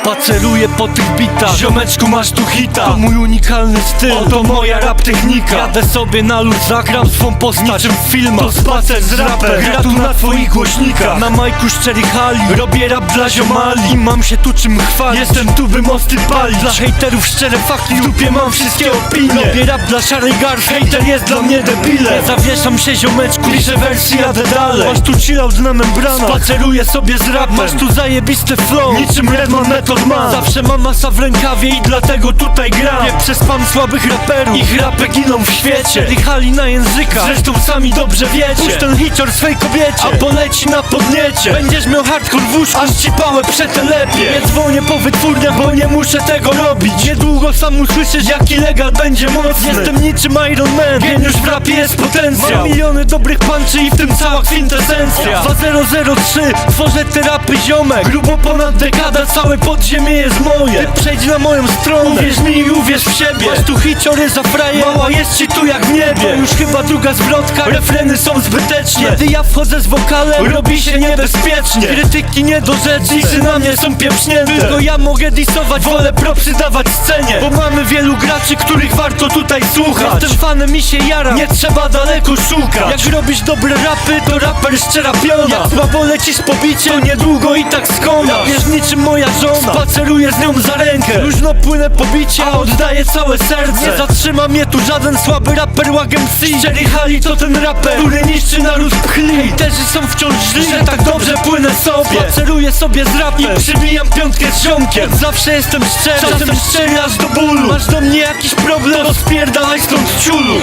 Spaceruję po tych bitach. Ziomeczku masz tu hita. To mój unikalny styl. Oto moja rap technika. Jadę sobie na luz, zagram swą postać. Niczym w filmach. To spacer z rapem. Gra tu na twoich głośnikach. Na majku szczery hali. Robię rap dla ziomali. I mam się tu czym chwalić. Jestem tu by mosty palić. Dla hejterów szczere fakty. W dupie mam wszystkie opinie. Robię rap dla szarej garść Hejter jest dla mnie debilem Nie zawieszam się ziomeczku. Piszę wersy, jadę dalej. Masz tu chillout na membranach Spaceruję sobie z rapem. Masz tu zajebiste flow. Niczym Redman Method Man. Zawsze mam masa w rękawie i dlatego tutaj gram. Nie przespam słabych raperów. Ich rapy giną w świecie. Dychali na językach. Zresztą sami dobrze wiecie. Puść ten hicior swej kobiecie. A poleci na Będziesz miał hardcore w łóżku. Aż ci pałę przetelepie. Nie dzwonię po wytwórniach, bo nie muszę tego robić. Niedługo sam usłyszysz jaki legal będzie mocny. Jestem niczym Iron Man. Geniusz w rapie jest potencjał. Mam miliony dobrych punczy i w tym cała kwintesencja. 2003 Tworzę te rapy ziomek. Grubo ponad dekada całe podziemie jest moje. Ty przejdź na moją stronę. Uwierz mi i uwierz w siebie. Masz tu hiciory za fraje Mała jest ci tu jak w niebie. To już chyba druga zwrotka. Refreny są zbyteczne. Kiedy ja wchodzę z wokalem Robi się niebezpiecznie Krytyki nie do rzeczy Disy na mnie są pieprznięte. Tylko ja mogę disować Wolę propsy dawać scenie. Bo mamy wielu graczy, których warto tutaj słuchać. Jestem fanem i się jaram Nie trzeba daleko szukać. Jak robisz dobre rapy, to raper szczera piona. Jak słabo lecisz po bicie, to niedługo i tak skonasz Wiesz niczym moja żona. Spaceruję z nią za rękę. Luźno płynę po bicie, a oddaję całe serce. Nie zatrzyma mnie tu żaden słaby raper łag MC Szczery Hali to ten raper, który niszczy naród pchli. Hejterzy są wciąż źli, że tak dobrze płynę sobie. Spaceruję sobie z rapem. I przybijam piątkę z ziomkiem. Od zawsze jestem szczery, czasem szczery aż do bólu. Masz do mnie jakiś problem, to spierdalaj stąd ciulu